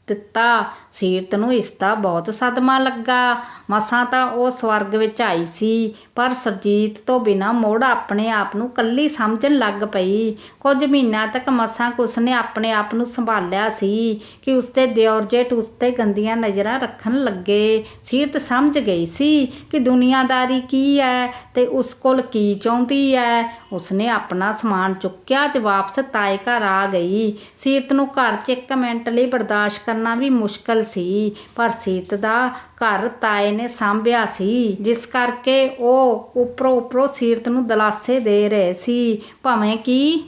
ਦਿੱਤਾ। ਸੀਰਤ ਨੂੰ ਇਸ ਦਾ ਬਹੁਤ ਸਦਮਾ ਲੱਗਾ। ਮਸਾਂ ਤਾਂ ਉਹ ਸਵਰਗ ਵਿੱਚ ਆਈ ਸੀ। ਪਰ ਸਰਜੀਤ ਤੋਂ ਬਿਨਾਂ ਮੋੜ ਆਪਣੇ ਆਪ ਨੂੰ ਕੱਲੀ ਸਮਝਣ ਲੱਗ ਪਈ। ਕੁਝ ਮਹੀਨਿਆਂ ਤੱਕ ਮਸਾਂ ਕੁ ਉਸਨੇ ਆਪਣੇ ਆਪ ਨੂੰ ਸੰਭਾਲਿਆ ਸੀ ਕਿ ਉਸਦੇ ਦਿਓਰ ਜੇਠ ਉਸ ਤੇ ਗੰਦੀਆਂ ਨਜ਼ਰਾਂ ਰੱਖਣ ਲੱਗੇ। ਸੀਰਤ ਸਮਝ ਗਈ ਸੀ ਕਿ ਦੁਨੀਆਦਾਰੀ ਕੀ ਹੈ ਤੇ ਉਸ ਕੋਲ ਕੀ ਚਾਹੁੰਦੀ ਹੈ। ਉਸਨੇ ਆਪਣਾ ਸਮਾਨ ਚੁੱਕਿਆ ਤੇ ਵਾਪਸ ਤਾਏ ਘਰ ਆ ਗਈ। ਸੀਰਤ ਨੂੰ ਘਰ 'ਚ ਇੱਕ ਮਿੰਟ ਲਈ ਬਰਦਾਸ਼ਤ ਕਰਨਾ ਵੀ ਮੁਸ਼ਕਲ ਸੀ, ਪਰ ਸੀਰਤ ਦਾ ਘਰ ਤਾਏ ਨੇ ਸਾਂਭਿਆ ਸੀ, ਜਿਸ ਕਰਕੇ ਉਹ ਉੱਪਰੋਂ ਉੱਪਰੋਂ ਸੀਰਤ ਨੂੰ ਦਲਾਸੇ ਦੇ ਰਹੇ ਸੀ। ਭਾਵੇਂ ਕਿ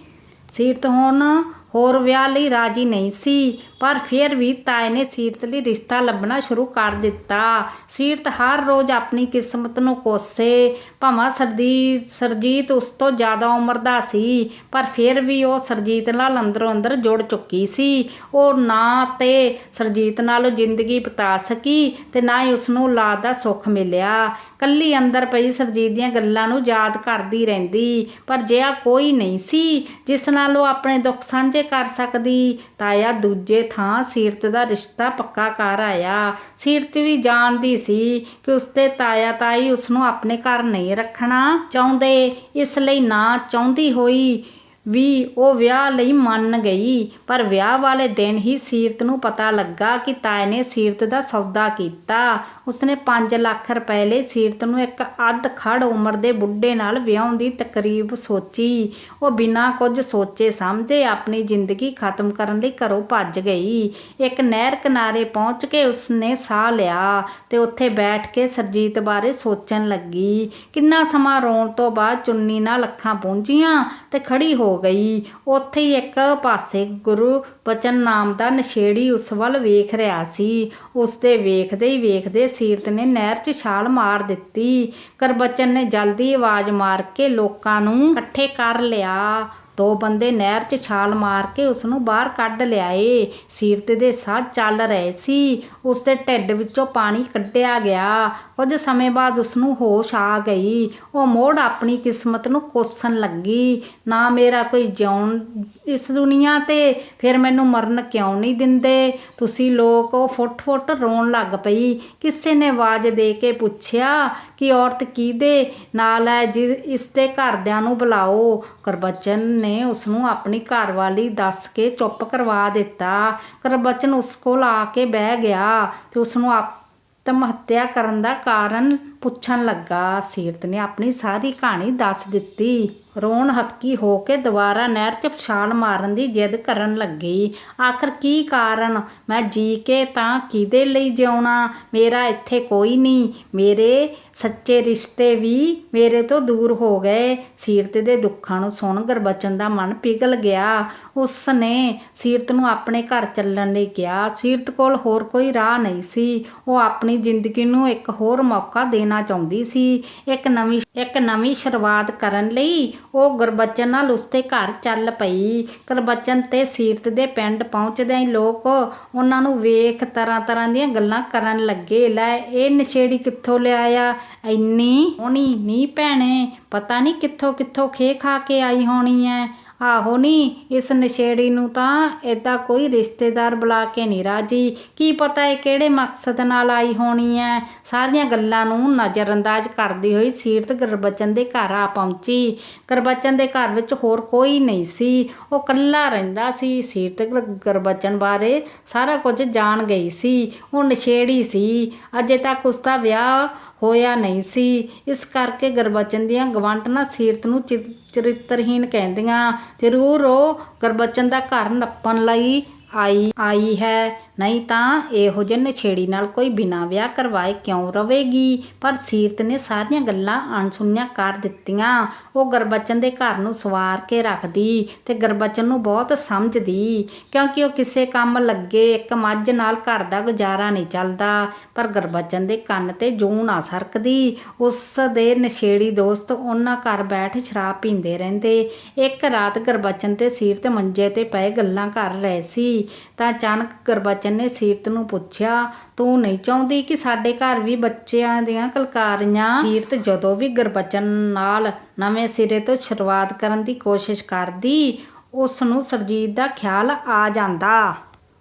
ਸੀਰਤ ਹੁਣ ਹੋਰ ਵਿਆਹ ਲਈ ਰਾਜੀ ਨਹੀਂ ਸੀ ਪਰ ਫਿਰ ਵੀ ਤਾਏ ਨੇ ਸੀਰਤ ਲਈ ਰਿਸ਼ਤਾ ਲੱਭਣਾ ਸ਼ੁਰੂ ਕਰ ਦਿੱਤਾ। ਸੀਰਤ ਹਰ ਰੋਜ਼ ਆਪਣੀ ਕਿਸਮਤ ਨੂੰ ਕੋਸੇ। ਭਾਵੇਂ ਸਰਦੀ, ਸਰਜੀਤ ਉਸ ਤੋਂ ਜ਼ਿਆਦਾ ਉਮਰ ਦਾ ਸੀ, ਪਰ ਫਿਰ ਵੀ ਉਹ ਸਰਜੀਤ ਨਾਲ ਅੰਦਰੋਂ ਅੰਦਰ ਜੁੜ ਚੁੱਕੀ ਸੀ। ਉਹ ਨਾ ਤੇ ਸਰਜੀਤ ਨਾਲ ਜ਼ਿੰਦਗੀ ਬਿਤਾ ਸਕੀ ਤੇ ਨਾ ਹੀ ਉਸ ਨੂੰ ਔਲਾਦ ਦਾ ਸੁੱਖ ਮਿਲਿਆ। ਕੱਲੀ ਅੰਦਰ ਪਈ ਸਰਜੀਤ ਦੀਆਂ ਗੱਲਾਂ ਨੂੰ ਯਾਦ ਕਰਦੀ ਰਹਿੰਦੀ, ਪਰ ਜਿਹਾ ਕੋਈ ਨਹੀਂ ਸੀ, ਜਿਸ ਨਾਲ ਉਹ ਆਪਣੇ ਦੁੱਖ ਸਾਂਝੇ ਕਰ ਸਕਦੀ। ਤਾਇਆ ਦੂਜੇ ਥਾਂ ਸੀਰਤ ਦਾ ਰਿਸ਼ਤਾ ਪੱਕਾ ਕਰ ਆਇਆ। ਸੀਰਤ ਵੀ ਜਾਣਦੀ ਸੀ ਕਿ ਉਸਦੇ ਤਾਇਆ ਤਾਈ ਉਸ ਨੂੰ ਆਪਣੇ ਘਰ ਨਹੀਂ ਰੱਖਣਾ ਚਾਹੁੰਦੇ, ਇਸ ਲਈ ਨਾ ਚਾਹੁੰਦੀ ਹੋਈ ਵੀ ਉਹ ਵਿਆਹ ਲਈ ਮੰਨ ਗਈ, ਪਰ ਵਿਆਹ ਵਾਲੇ ਦਿਨ ਹੀ ਸੀਰਤ ਨੂੰ ਪਤਾ ਲੱਗਾ ਕਿ ਤਾਏ ਨੇ ਸੀਰਤ ਦਾ ਸੌਦਾ ਕੀਤਾ। ਉਸਨੇ 5 ਲੱਖ ਰੁਪਏ ਲਈ ਸੀਰਤ ਨੂੰ ਇੱਕ ਅੱਧ ਖੜ ਉਮਰ ਦੇ ਬੁੱਢੇ ਨਾਲ ਵਿਆਹਣ ਦੀ ਤਕਰੀਬ ਸੋਚੀ। ਉਹ ਬਿਨਾਂ ਕੁਝ ਸੋਚੇ ਸਮਝੇ ਆਪਣੀ ਜ਼ਿੰਦਗੀ ਖਤਮ ਕਰਨ ਲਈ ਘਰੋਂ ਭੱਜ ਗਈ। ਇੱਕ ਨਹਿਰ ਕਿਨਾਰੇ ਪਹੁੰਚ ਕੇ ਉਸਨੇ ਸਾਹ ਲਿਆ ਤੇ ਉੱਥੇ ਬੈਠ ਕੇ ਸਰਜੀਤ ਬਾਰੇ ਸੋਚਣ ਲੱਗੀ। ਕਿੰਨਾ ਸਮਾਂ ਰੋਣ ਤੋਂ ਬਾਅਦ ਚੁੰਨੀ ਨਾਲ ਅੱਖਾਂ ਪੂੰਝੀਆਂ ਤੇ ਖੜੀ ਹੋ ਗਈ। ਉੱਥੇ ਹੀ ਇੱਕ ਪਾਸੇ ਗੁਰੂ ਬਚਨ ਨਾਮ ਦਾ ਨਸ਼ੇੜੀ ਉਸ ਵੱਲ ਵੇਖ ਰਿਹਾ ਸੀ। ਉਸ ਦੇ ਵੇਖਦੇ ਹੀ ਵੇਖਦੇ ਸੀਰਤ ਨੇ ਨਹਿਰ 'ਚ ਛਾਲ ਮਾਰ ਦਿੱਤੀ। ਕਰਬਚਨ ਨੇ ਜਲਦੀ ਆਵਾਜ਼ ਮਾਰ ਕੇ ਲੋਕਾਂ ਨੂੰ ਇਕੱਠੇ ਕਰ ਲਿਆ। ਦੋ ਬੰਦੇ ਨਹਿਰ 'ਚ ਛਾਲ ਮਾਰ ਕੇ ਉਸ ਨੂੰ ਬਾਹਰ ਕੱਢ ਲਿਆਏ। ਸੀਰਤ ਦੇ ਸਾਹ ਚੱਲ ਰਹੇ ਸੀ। ਉਸ ਦੇ ਢਿੱਡ ਵਿੱਚੋਂ ਪਾਣੀ ਕੱਢਿਆ ਗਿਆ। ਕੁਝ ਸਮੇਂ ਬਾਅਦ ਉਸ ਨੂੰ ਹੋਸ਼ ਆ ਗਈ। ਉਹ ਮੋੜ ਆਪਣੀ ਕਿਸਮਤ ਨੂੰ ਕੋਸਣ ਲੱਗੀ। ਨਾ ਮੇਰਾ ਕੋਈ ਜਿਉਣ ਇਸ ਦੁਨੀਆ ਤੇ, ਫਿਰ ਮੈਨੂੰ ਮਰਨ ਕਿਉਂ ਨਹੀਂ ਦਿੰਦੇ? ਤੁਸੀਂ ਲੋਕ ਉਹ ਫੁੱਟ ਫੁੱਟ ਰੋਣ ਲੱਗ ਪਈ। ਕਿਸੇ ਨੇ ਆਵਾਜ਼ ਦੇ ਕੇ ਪੁੱਛਿਆ ਕਿ ਔਰਤ ਕਿਹਦੇ ਨਾਲ ਹੈ? ਜਿ, ਇਸ ਦੇ ਘਰਦਿਆਂ ਨੂੰ ਬੁਲਾਓ। ਕਰਬਚਨ ਨੇ ਉਸ ਨੂੰ ਆਪਣੀ ਘਰਵਾਲੀ ਦੱਸ ਕੇ ਚੁੱਪ ਕਰਵਾ ਦਿੱਤਾ। ਕਰਬਚਨ ਉਸ ਕੋਲ ਆ ਕੇ ਬਹਿ ਗਿਆ। ਤੇ ਉਸ ਨੂੰ ਆਤਮ ਹੱਤਿਆ ਕਰਨ ਦਾ ਕਾਰਨ ਪੁੱਛਣ ਲੱਗਾ, ਸੀਰਤ ਨੇ ਆਪਣੀ ਸਾਰੀ ਕਹਾਣੀ ਦੱਸ ਦਿੱਤੀ। ਰੋਣ ਹੱਕੀ ਹੋ ਕੇ ਦੁਬਾਰਾ ਨਹਿਰ 'ਚ ਛਾਲ ਮਾਰਨ ਦੀ ਜਿੱਦ ਕਰਨ ਲੱਗੀ। ਆਖਰ ਕੀ ਕਾਰਨ? ਮੈਂ ਜੀ ਕੇ ਤਾਂ ਕਿਹਦੇ ਲਈ ਜਿਉਣਾ? ਮੇਰਾ ਇੱਥੇ ਕੋਈ ਨਹੀਂ। ਮੇਰੇ ਸੱਚੇ ਰਿਸ਼ਤੇ ਵੀ ਮੇਰੇ ਤੋਂ ਦੂਰ ਹੋ ਗਏ। ਸੀਰਤ ਦੇ ਦੁੱਖਾਂ ਨੂੰ ਸੁਣ ਗੁਰਬਚਨ ਦਾ ਮਨ ਪਿਘਲ ਗਿਆ। ਉਸ ਨੇ ਸੀਰਤ ਨੂੰ ਆਪਣੇ ਘਰ ਚੱਲਣ ਲਈ ਕਿਹਾ। ਸੀਰਤ ਕੋਲ ਹੋਰ ਕੋਈ ਰਾਹ ਨਹੀਂ ਸੀ। ਉਹ ਆਪਣੀ ਜ਼ਿੰਦਗੀ ਨੂੰ ਇੱਕ ਹੋਰ ਮੌਕਾ ਦੇਣਾ ਚਾਹੁੰਦੀ ਸੀ। ਇੱਕ ਨਵੀਂ ਇੱਕ ਨਵੀਂ ਸ਼ੁਰੂਆਤ ਕਰਨ ਲਈ ਉਹ ਗੁਰਬਚਨ ਨਾਲ ਉਸਦੇ ਘਰ ਚੱਲ ਪਈ। ਗੁਰਬਚਨ ਤੇ ਸੀਰਤ ਦੇ ਪਿੰਡ ਪਹੁੰਚਦਿਆਂ ਹੀ ਲੋਕ ਉਹਨਾਂ ਨੂੰ ਵੇਖ ਤਰ੍ਹਾਂ ਤਰ੍ਹਾਂ ਦੀਆਂ ਗੱਲਾਂ ਕਰਨ ਲੱਗੇ। ਲੈ, ਇਹ ਨਸ਼ੇੜੀ ਕਿੱਥੋਂ ਲਿਆਇਆ? ਇੰਨੀ ਹੋਣੀ ਨੀ ਭੈਣੇ, ਪਤਾ ਨਹੀਂ ਕਿੱਥੋਂ ਕਿੱਥੋਂ ਖੇ ਖਾ ਕੇ ਆਈ ਹੋਣੀ ਐ। ਆਹੋ ਨਹੀਂ ਇਸ ਨਸ਼ੇੜੀ ਨੂੰ ਤਾਂ ਏਦਾਂ ਕੋਈ ਰਿਸ਼ਤੇਦਾਰ ਬੁਲਾ ਕੇ ਨਹੀਂ ਰਾਜੀ। ਕੀ ਪਤਾ ਇਹ ਕਿਹੜੇ ਮਕਸਦ ਨਾਲ ਆਈ ਹੋਣੀ ਐ? ਸਾਰੀਆਂ ਗੱਲਾਂ ਨੂੰ ਨਜ਼ਰਅੰਦਾਜ਼ ਕਰਦੀ ਹੋਈ ਸੀਰਤ ਗੁਰਬਚਨ ਦੇ ਘਰ ਆ ਪਹੁੰਚੀ। ਗੁਰਬਚਨ ਦੇ ਘਰ ਵਿੱਚ ਹੋਰ ਕੋਈ ਨਹੀਂ ਸੀ। ਉਹ ਇਕੱਲਾ ਰਹਿੰਦਾ ਸੀ। ਸੀਰਤ ਗੁਰ- ਗੁਰਬਚਨ ਬਾਰੇ ਸਾਰਾ ਕੁਝ ਜਾਣ ਗਈ ਸੀ। ਉਹ ਨਸ਼ੇੜੀ ਸੀ। ਅਜੇ ਤੱਕ ਉਸ ਦਾ ਵਿਆਹ ਹੋਇਆ ਨਹੀਂ ਸੀ। ਇਸ ਕਰਕੇ ਗੁਰਬਚਨ ਦੀਆਂ ਗਵਾਂਢਣਾਂ ਸੀਰਤ ਨੂੰ ਚਿ- ਚਰਿੱਤਰਹੀਣ ਕਹਿੰਦੀਆਂ ਜ਼ਰੂਰ ਰੋ ਗੁਰਬਚਨ ਦਾ ਘਰ ਨੱਪਣ ਲਈ ਆਈ ਆਈ ਹੈ। ਨਹੀਂ ਤਾਂ ਇਹੋ ਜਿਹੇ ਨਛੇੜੀ ਨਾਲ ਕੋਈ ਬਿਨਾਂ ਵਿਆਹ ਕਰਵਾਏ ਕਿਉਂ ਰਵੇਗੀ? ਪਰ ਸੀਰਤ ਨੇ ਸਾਰੀਆਂ ਗੱਲਾਂ ਅਣਸੁਣੀਆਂ ਕਰ ਦਿੱਤੀਆਂ। ਉਹ ਗੁਰਬਚਨ ਦੇ ਘਰ ਨੂੰ ਸਵਾਰ ਕੇ ਰੱਖਦੀ ਤੇ ਗੁਰਬਚਨ ਨੂੰ ਬਹੁਤ ਸਮਝਦੀ, ਕਿਉਂਕਿ ਉਹ ਕਿਸੇ ਕੰਮ ਲੱਗੇ, ਇੱਕ ਮੱਝ ਨਾਲ ਘਰ ਦਾ ਗੁਜ਼ਾਰਾ ਨਹੀਂ ਚੱਲਦਾ। ਪਰ ਗੁਰਬਚਨ ਦੇ ਕੰਨ ਤੇ ਜੂੰ ਨਾ ਸਰਕਦੀ। ਉਸ ਦੇ ਨਸ਼ੇੜੀ ਦੋਸਤ ਉਹਨਾਂ ਘਰ ਬੈਠ ਸ਼ਰਾਬ ਪੀਂਦੇ ਰਹਿੰਦੇ। ਇੱਕ ਰਾਤ ਗੁਰਬਚਨ ਤੇ ਸੀਰਤ ਮੰਜੇ ਤੇ ਪਏ ਗੱਲਾਂ ਕਰ ਰਹੇ ਸੀ। ਤਾਂ ਅਚਾਨਕ ਗੁਰਬਚਨ ਨੇ ਸੀਰਤ ਨੂੰ ਪੁੱਛਿਆ, ਤੂੰ ਨਹੀਂ ਚਾਹੁੰਦੀ ਕਿ ਸਾਡੇ ਘਰ ਵੀ ਬੱਚਿਆਂ ਦੀਆਂ ਕਲਕਾਰੀਆਂ? ਸੀਰਤ ਜਦੋਂ ਵੀ ਗੁਰਬਚਨ ਨਾਲ ਨਵੇਂ ਸਿਰੇ ਤੋਂ ਸ਼ੁਰੂਆਤ ਕਰਨ ਦੀ ਕੋਸ਼ਿਸ਼ ਕਰਦੀ, ਉਸ ਨੂੰ ਸਰਜੀਤ ਦਾ ਖਿਆਲ ਆ ਜਾਂਦਾ।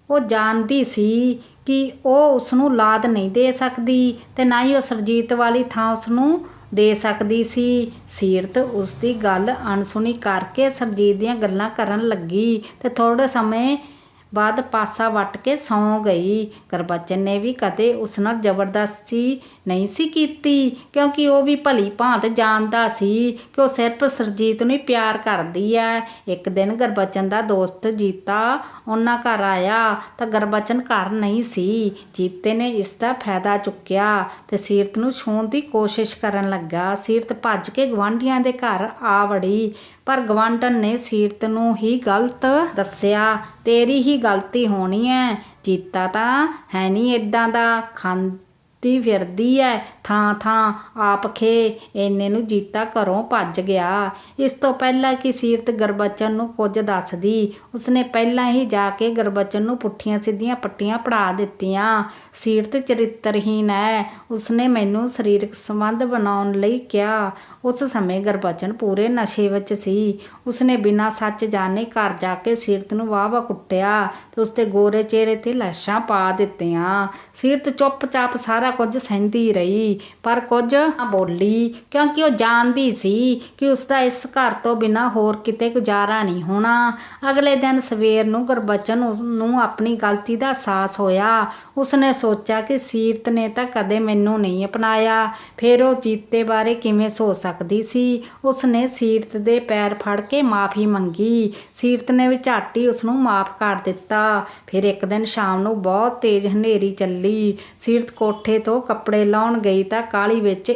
ਉਹ ਜਾਣਦੀ ਸੀ ਕਿ ਉਹ ਉਸ ਨੂੰ ਲਾਦ ਨਹੀਂ ਦੇ ਸਕਦੀ ਤੇ ਨਾ ਹੀ ਉਹ ਸਰਜੀਤ ਵਾਲੀ ਥਾਂ ਉਸ ਨੂੰ ਦੇ ਸਕਦੀ ਸੀ। ਸੀਰਤ ਉਸ ਦੀ ਗੱਲ ਅਣਸੁਣੀ ਕਰਕੇ ਸਰਜੀਤ ਦੀਆਂ ਗੱਲਾਂ ਕਰਨ ਲੱਗੀ ਤੇ ਥੋੜੇ ਸਮੇਂ ਬਾਅਦ ਪਾਸਾ ਵੱਟ ਕੇ ਸੌਂ ਗਈ। ਗੁਰਬਚਨ ਨੇ ਵੀ ਕਦੇ ਉਸ ਨਾਲ ਜ਼ਬਰਦਸਤੀ ਨਹੀਂ ਸੀ ਕੀਤੀ, ਕਿਉਂਕਿ ਉਹ ਵੀ ਭਲੀ ਭਾਂਤ ਜਾਣਦਾ ਸੀ ਕਿ ਉਹ ਸਿਰਫ ਸਰਜੀਤ ਨੂੰ ਹੀ ਪਿਆਰ ਕਰਦੀ ਹੈ। ਇੱਕ ਦਿਨ ਗੁਰਬਚਨ ਦਾ ਦੋਸਤ ਜੀਤਾ ਉਹਨਾਂ ਘਰ ਆਇਆ ਤਾਂ ਗੁਰਬਚਨ ਘਰ ਨਹੀਂ ਸੀ। ਜੀਤੇ ਨੇ ਇਸ ਦਾ ਫਾਇਦਾ ਚੁੱਕਿਆ ਤੇ ਸੀਰਤ ਨੂੰ ਛੂਹਣ ਦੀ ਕੋਸ਼ਿਸ਼ ਕਰਨ ਲੱਗਾ। ਸੀਰਤ ਭੱਜ ਕੇ ਗਵਾਂਢੀਆਂ ਦੇ ਘਰ ਆ ਵੜੀ। ਪਰ ਗਵਾਂਢਣ ਨੇ ਸੀਰਤ ਨੂੰ ਹੀ ਗਲਤ ਦੱਸਿਆ, ਤੇਰੀ ਹੀ ਗਲਤੀ ਹੋਣੀ ਹੈ ਜੀਤਾ ਤਾਂ ਹੈ ਨਹੀਂ ਇਦਾਂ ਦਾ ਖਾਂ ਖਾਂਦੀ ਫਿਰਦੀ ਐ। ਥਾਂ ਥਾਂ ਆਪ ਖੇ ਇੰਨੇ ਨੂੰ ਜੀਤਾ ਘਰੋਂ ਭੱਜ ਗਿਆ। ਇਸ ਤੋਂ ਪਹਿਲਾਂ ਕਿ ਸੀਰਤ ਗੁਰਬਚਨ ਨੂੰ ਕੁਝ ਦੱਸਦੀ, ਉਸਨੇ ਪਹਿਲਾਂ ਹੀ ਜਾ ਕੇ ਗੁਰਬਚਨ ਨੂੰ ਪੁੱਠੀਆਂ ਸਿੱਧੀਆਂ ਪੱਟੀਆਂ ਪੜਾ ਦਿੱਤੀਆਂ। ਸੀਰਤ ਚਰਿੱਤਰਹੀਣ ਹੈ ਉਸਨੇ ਮੈਨੂੰ ਸਰੀਰਕ ਸੰਬੰਧ ਬਣਾਉਣ ਲਈ ਕਿਹਾ। ਉਸ ਸਮੇਂ ਗੁਰਬਚਨ ਪੂਰੇ ਨਸ਼ੇ ਵਿੱਚ ਸੀ। ਉਸਨੇ ਬਿਨਾਂ ਸੱਚ ਜਾਣੇ ਘਰ ਜਾ ਕੇ ਸੀਰਤ ਨੂੰ ਵਾਹ-ਵਾਹ ਕੁੱਟਿਆ ਤੇ ਉਸਦੇ ਗੋਰੇ ਚਿਹਰੇ ਤੇ ਲਾਸ਼ਾਂ ਪਾ ਦਿੱਤੀਆਂ। ਸੀਰਤ ਚੁੱਪਚਾਪ ਸਾਰਾ ਕੁਝ ਸਹਿੰਦੀ ਰਹੀ, ਪਰ ਕੁਝ ਬੋਲੀ, ਕਿਉਂਕਿ ਉਹ ਜਾਣਦੀ ਸੀ ਕਿ ਉਸਦਾ ਇਸ ਘਰ ਤੋਂ ਬਿਨਾਂ ਹੋਰ ਕਿਤੇ ਗੁਜ਼ਾਰਾ ਨਹੀਂ ਹੋਣਾ। ਅਗਲੇ ਦਿਨ ਸਵੇਰ ਨੂੰ ਗੁਰਬਚਨ ਉਸ ਨੂੰ ਆਪਣੀ ਗਲਤੀ ਦਾ ਅਹਿਸਾਸ ਹੋਇਆ। ਉਸਨੇ ਸੋਚਿਆ ਕਿ ਸੀਰਤ ਨੇ ਤਾਂ ਕਦੇ ਮੈਨੂੰ ਨਹੀਂ ਅਪਣਾਇਆ, ਫਿਰ ਉਹ ਜੀਤੇ ਬਾਰੇ ਕਿਵੇਂ ਸੋਚ ਸਕਦੀ ਸੀ? ਉਸਨੇ ਸੀਰਤ ਦੇ ਪੈਰ ਫੜ ਕੇ ਮਾਫੀ ਮੰਗੀ। ਸੀਰਤ ਨੇ ਵੀ ਝਾਟੀ ਉਸ ਨੂੰ ਮਾਫ ਕਰ ਦਿੱਤਾ। ਫਿਰ ਇੱਕ ਦਿਨ ਸ਼ਾਮ ਨੂੰ ਬਹੁਤ ਤੇਜ਼ ਹਨੇਰੀ ਚੱਲੀ। ਸੀਰਤ ਕੋਠੇ ਤੋਂ ਕੱਪੜੇ ਲਾਉਣ ਗਈ ਤਾਂ ਕਾਹਲੀ ਵਿੱਚ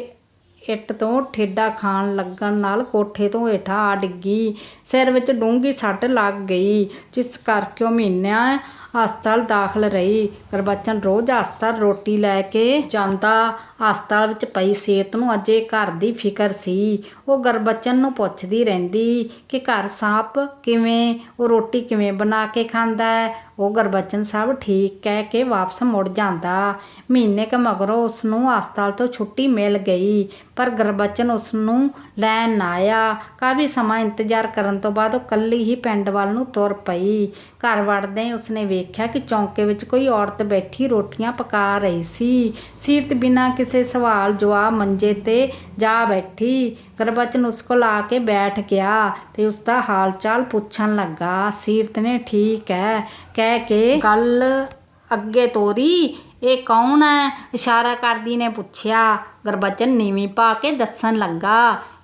ਇੱਟ ਤੋਂ ਠੇਡਾ ਖਾਣ ਲੱਗਣ ਨਾਲ ਕੋਠੇ ਤੋਂ ਹੇਠਾਂ ਆ ਡਿੱਗੀ। ਸਿਰ ਵਿੱਚ ਡੂੰਘੀ ਸੱਟ ਲੱਗ ਗਈ, ਜਿਸ ਕਰਕੇ ਉਹ ਮਹੀਨਿਆਂ ਹਸਪਤਾਲ ਦਾਖਲ ਰਹੀ। ਗੁਰਬਚਨ ਰੋਜ਼ ਹਸਪਤਾਲ ਰੋਟੀ ਲੈ ਕੇ ਜਾਂਦਾ। ਹਸਪਤਾਲ ਵਿੱਚ ਪਈ ਸਿਹਤ ਨੂੰ ਅਜੇ ਘਰ ਦੀ ਫਿਕਰ ਸੀ। ਉਹ ਗੁਰਬਚਨ ਨੂੰ ਪੁੱਛਦੀ ਰਹਿੰਦੀ ਕਿ ਘਰ ਸਾਂਪ ਕਿਵੇਂ, ਉਹ ਰੋਟੀ ਕਿਵੇਂ ਬਣਾ ਕੇ ਖਾਂਦਾ ਹੈ? ਉਹ ਗੁਰਬਚਨ ਸਭ ਠੀਕ ਕਹਿ ਕੇ ਵਾਪਸ ਮੁੜ ਜਾਂਦਾ। ਮਹੀਨੇ ਕ ਮਗਰੋਂ ਉਸ ਨੂੰ ਹਸਪਤਾਲ ਤੋਂ ਛੁੱਟੀ ਮਿਲ ਗਈ, ਪਰ ਗੁਰਬਚਨ ਉਸ ਨੂੰ ਲੈਣ ਨਾ ਆਇਆ। ਕਾਫੀ ਸਮਾਂ ਇੰਤਜ਼ਾਰ ਕਰਨ ਤੋਂ ਬਾਅਦ ਉਹ ਕੱਲੀ ਹੀ ਪਿੰਡ ਵੱਲ ਨੂੰ ਤੁਰ ਪਈ। ਘਰ ਵੜਦੇ ਹੀ ਉਸਨੇ ਵੇਖਿਆ ਕਿ ਚੌਂਕੇ ਵਿੱਚ ਕੋਈ ਔਰਤ ਬੈਠੀ ਰੋਟੀਆਂ ਪਕਾ ਰਹੀ ਸੀ। ਸੀਰਤ ਬਿਨਾਂ ਕਿਸੇ ਸਵਾਲ ਜਵਾਬ ਮੰਜੇ ਤੇ ਜਾ ਬੈਠੀ। ਗੁਰਬਚਨ ਉਸ ਕੋਲ ਆ ਕੇ ਬੈਠ ਗਿਆ ਤੇ ਉਸ ਦਾ ਹਾਲ ਚਾਲ ਪੁੱਛਣ ਲੱਗਾ। ਸੀਰਤ ਨੇ ਠੀਕ ਹੈ ਕਹਿ ਕੇ ਗੱਲ ਅੱਗੇ ਤੋਰੀ। ਇਹ ਕੌਣ ਹੈ ਇਸ਼ਾਰਾ ਕਰਦੀ ਨੇ ਪੁੱਛਿਆ। ਗੁਰਬਚਨ ਨੀਵੀਂ ਪਾ ਕੇ ਦੱਸਣ ਲੱਗਾ।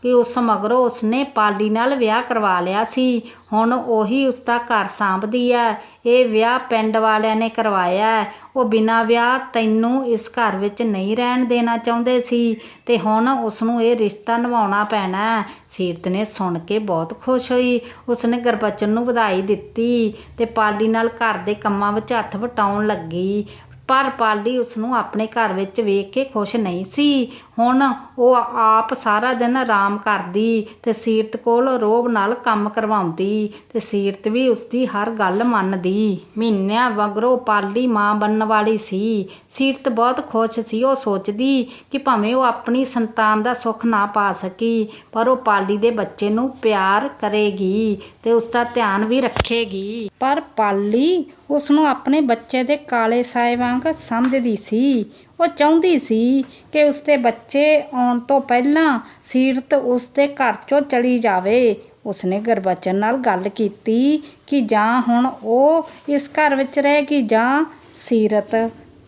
ਕਿ ਉਸ ਮਗਰੋਂ ਉਸਨੇ ਪਾਲੀ ਨਾਲ ਵਿਆਹ ਕਰਵਾ ਲਿਆ ਸੀ। ਹੁਣ ਉਹੀ ਉਸ ਦਾ ਘਰ ਸਾਂਭਦੀ ਹੈ ਇਹ ਵਿਆਹ ਪਿੰਡ ਵਾਲਿਆਂ ਨੇ ਕਰਵਾਇਆ ਉਹ ਬਿਨਾਂ ਵਿਆਹ ਤੈਨੂੰ ਇਸ ਘਰ ਵਿੱਚ ਨਹੀਂ ਰਹਿਣ ਦੇਣਾ ਚਾਹੁੰਦੇ ਸੀ ਤੇ ਹੁਣ ਉਸ ਨੂੰ ਇਹ ਰਿਸ਼ਤਾ ਨਿਭਾਉਣਾ ਪੈਣਾ ਹੈ। ਸੀਰਤ ਨੇ ਸੁਣ ਕੇ ਬਹੁਤ ਖੁਸ਼ ਹੋਈ। ਉਸਨੇ ਗੁਰਬਚਨ ਨੂੰ ਵਧਾਈ ਦਿੱਤੀ ਤੇ ਪਾਲੀ ਨਾਲ ਘਰ ਦੇ ਕੰਮਾਂ ਵਿੱਚ ਹੱਥ ਵਟਾਉਣ ਲੱਗੀ। ਪਰ ਪਾਲੀ ਉਸ ਨੂੰ ਆਪਣੇ ਘਰ ਵਿੱਚ ਵੇਖ ਕੇ ਖੁਸ਼ ਨਹੀਂ ਸੀ। ਹੁਣ ਉਹ ਆਪ ਸਾਰਾ ਦਿਨ ਆਰਾਮ ਕਰਦੀ ਤੇ ਸੀਰਤ ਕੋਲ ਰੋਬ ਨਾਲ ਕੰਮ ਕਰਵਾਉਂਦੀ ਤੇ ਸੀਰਤ ਵੀ ਉਸਦੀ ਹਰ ਗੱਲ ਮੰਨਦੀ। ਮਹੀਨਿਆਂ ਮਗਰੋਂ ਪਾਲੀ ਮਾਂ ਬਣਨ ਵਾਲੀ ਸੀ। ਸੀਰਤ ਬਹੁਤ ਖੁਸ਼ ਸੀ। ਉਹ ਸੋਚਦੀ ਕਿ ਭਾਵੇਂ ਉਹ ਆਪਣੀ ਸੰਤਾਨ ਦਾ ਸੁੱਖ ਨਾ ਪਾ ਸਕੀ, ਪਰ ਉਹ ਪਾਲੀ ਦੇ ਬੱਚੇ ਨੂੰ ਪਿਆਰ ਕਰੇਗੀ ਤੇ ਉਸ ਦਾ ਧਿਆਨ ਵੀ ਰੱਖੇਗੀ। ਪਰ ਪਾਲੀ ਉਸ ਨੂੰ ਆਪਣੇ ਬੱਚੇ ਦੇ ਕਾਲੇ ਸਾਏ ਵਾਂਗ ਸਮਝਦੀ ਸੀ। ਉਹ ਚਾਹੁੰਦੀ ਸੀ ਕਿ ਉਸ ਦੇ ਬੱਚੇ ਆਉਣ ਤੋਂ ਪਹਿਲਾਂ ਸੀਰਤ ਉਸ ਦੇ ਘਰ ਚੋਂ ਚਲੀ ਜਾਵੇ। ਉਸਨੇ ਗੁਰਬਚਨ ਨਾਲ ਗੱਲ ਕੀਤੀ ਕਿ ਜਾਂ ਹੁਣ ਉਹ ਇਸ ਘਰ ਵਿੱਚ ਰਹੇਗੀ ਜਾਂ ਸੀਰਤ।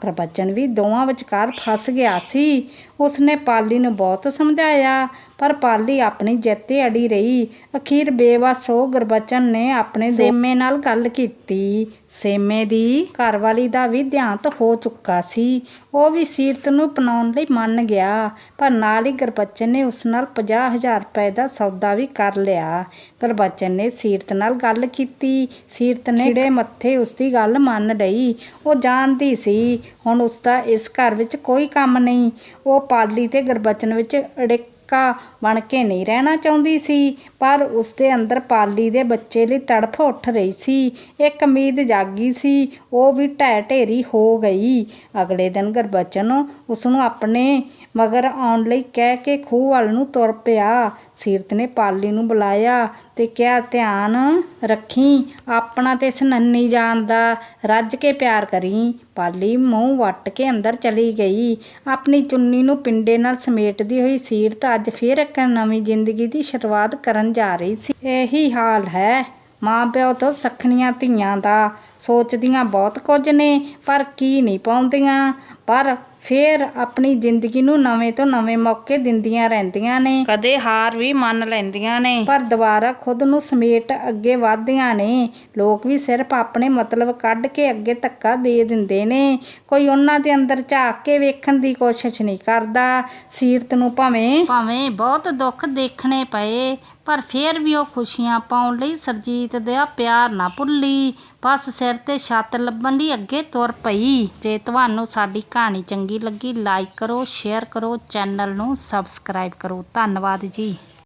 ਗੁਰਬਚਨ ਵੀ ਦੋਵਾਂ ਵਿਚਕਾਰ ਫਸ ਗਿਆ ਸੀ। ਉਸਨੇ ਪਾਲੀ ਨੂੰ ਬਹੁਤ ਸਮਝਾਇਆ ਪਰ ਪਾਲੀ ਆਪਣੀ ਜਿੱਤ ਤੇ ਅੜੀ ਰਹੀ। ਅਖੀਰ ਬੇਵਸ ਹੋ ਗੁਰਬਚਨ ਨੇ ਆਪਣੇ ਸੇਮੇ ਨਾਲ ਗੱਲ ਕੀਤੀ। ਸੇਮੇ ਦੀ ਘਰਵਾਲੀ ਦਾ ਵੀ ਦੇਹਾਂਤ ਹੋ ਚੁੱਕਾ ਸੀ। ਉਹ ਵੀ ਸੀਰਤ ਨੂੰ ਅਪਣਾਉਣ ਲਈ ਮੰਨ ਗਿਆ ਪਰ ਨਾਲ ਹੀ ਗੁਰਬਚਨ ਨੇ ਉਸ ਨਾਲ 50000 ਰੁਪਏ ਦਾ ਸੌਦਾ ਵੀ ਕਰ ਲਿਆ। ਗੁਰਬਚਨ ਨੇ ਸੀਰਤ ਨਾਲ ਗੱਲ ਕੀਤੀ। ਸੀਰਤ ਨੇ ਖਿੜੇ ਮੱਥੇ ਉਸ ਦੀ ਗੱਲ ਮੰਨ ਲਈ। ਉਹ ਜਾਣਦੀ ਸੀ ਹੁਣ ਉਸ ਦਾ ਇਸ ਘਰ ਵਿੱਚ ਕੋਈ ਕੰਮ ਨਹੀਂ। ਉਹ ਪਾਲੀ ਤੇ ਗੁਰਬਚਨ ਵਿੱਚ ਅੜਿੱਕਾ ਕਾ ਬਣ ਕੇ ਨਹੀਂ ਰਹਿਣਾ ਚਾਹੁੰਦੀ ਸੀ, ਪਰ ਉਸ ਦੇ ਅੰਦਰ ਪਾਲੀ ਦੇ ਬੱਚੇ ਲਈ ਤੜਫ ਉੱਠ ਰਹੀ ਸੀ। ਇੱਕ ਉਮੀਦ ਜਾਗੀ ਸੀ, ਉਹ ਵੀ ਢਹਿ ਢੇਰੀ ਹੋ ਗਈ। ਅਗਲੇ ਦਿਨ ਗੁਰਬਚਨ ਉਸ ਨੂੰ ਆਪਣੇ ਮਗਰ ਆਉਣ ਲਈ ਕਹਿ ਕੇ ਖੂਹ ਵੱਲ ਨੂੰ ਤੁਰ ਪਿਆ। ਸੀਰਤ ਨੇ ਪਾਲੀ ਨੂੰ ਬੁਲਾਇਆ ਤੇ ਕਿਹਾ, ਧਿਆਨ ਰੱਖੀ, ਆਪਣਾ ਤੇ ਇਸ ਨੰਨੀ ਜਾਣ ਦਾ ਰੱਜ ਕੇ ਪਿਆਰ ਕਰੀ। ਪਾਲੀ ਮੂੰਹ ਵੱਟ ਕੇ ਅੰਦਰ ਚਲੀ ਗਈ। ਆਪਣੀ ਚੁੰਨੀ ਨੂੰ ਪਿੰਡੇ ਨਾਲ ਸਮੇਟਦੀ ਹੋਈ ਸੀਰਤ ਅੱਜ ਫੇਰ ਇੱਕ ਨਵੀਂ ਜ਼ਿੰਦਗੀ ਦੀ ਸ਼ੁਰੂਆਤ ਕਰਨ ਜਾ ਰਹੀ ਸੀ। ਇਹੀ ਹਾਲ ਹੈ। ਮਾਂ ਪਿਓ ਤੋਂ ਸਖਣੀਆਂ ਧੀਆਂ ਦਾ ਸੋਚਦੀਆਂ ਬਹੁਤ ਕੁਝ ਨੇ ਪਰ ਕੀ ਨਹੀਂ ਪਾਉਂਦੀਆਂ। ਪਰ ਫੇਰ ਆਪਣੀ ਜ਼ਿੰਦਗੀ ਨੂੰ ਨਵੇਂ ਤੋਂ ਨਵੇਂ ਮੌਕੇ ਦਿੰਦੀਆਂ ਰਹਿੰਦੀਆਂ ਨੇ। ਕਦੇ ਹਾਰ ਵੀ ਮੰਨ ਲੈਂਦੀਆਂ ਨੇ। ਪਰ ਦੁਬਾਰਾ ਖੁਦ ਨੂੰ ਸਮੇਟ ਅੱਗੇ ਵਧਦੀਆਂ ਨੇ। ਲੋਕ ਵੀ ਸਿਰਫ ਆਪਣੇ ਮਤਲਬ ਕੱਢ ਕੇ ਅੱਗੇ ਧੱਕਾ ਦੇ ਦਿੰਦੇ ਨੇ। ਕੋਈ ਉਹਨਾਂ ਦੇ ਅੰਦਰ ਝਾਕ ਕੇ ਵੇਖਣ ਦੀ ਕੋਸ਼ਿਸ਼ ਨਹੀਂ ਕਰਦਾ। ਸੀਰਤ ਨੂੰ ਭਾਵੇਂ ਭਾਵੇਂ ਬਹੁਤ ਦੁੱਖ ਦੇਖਣੇ ਪਏ ਪਰ ਫਿਰ ਵੀ ਉਹ ਖੁਸ਼ੀਆਂ ਪਾਉਣ ਲਈ ਸਰਜੀਤ ਦਾ ਪਿਆਰ ਨਾ ਭੁੱਲੀ। ਬਸ ਸਿਰ ਤੇ ਛੱਤ ਲੱਭਣ ਦੀ ਅੱਗੇ ਤੁਰ ਪਈ। ਜੇ ਤੁਹਾਨੂੰ ਸਾਡੀ ਕਹਾਣੀ ਚੰਗੀ ਲੱਗੀ ਲਾਈਕ ਕਰੋ ਸ਼ੇਅਰ ਕਰੋ ਚੈਨਲ ਨੂੰ ਸਬਸਕ੍ਰਾਈਬ ਕਰੋ। ਧੰਨਵਾਦ ਜੀ।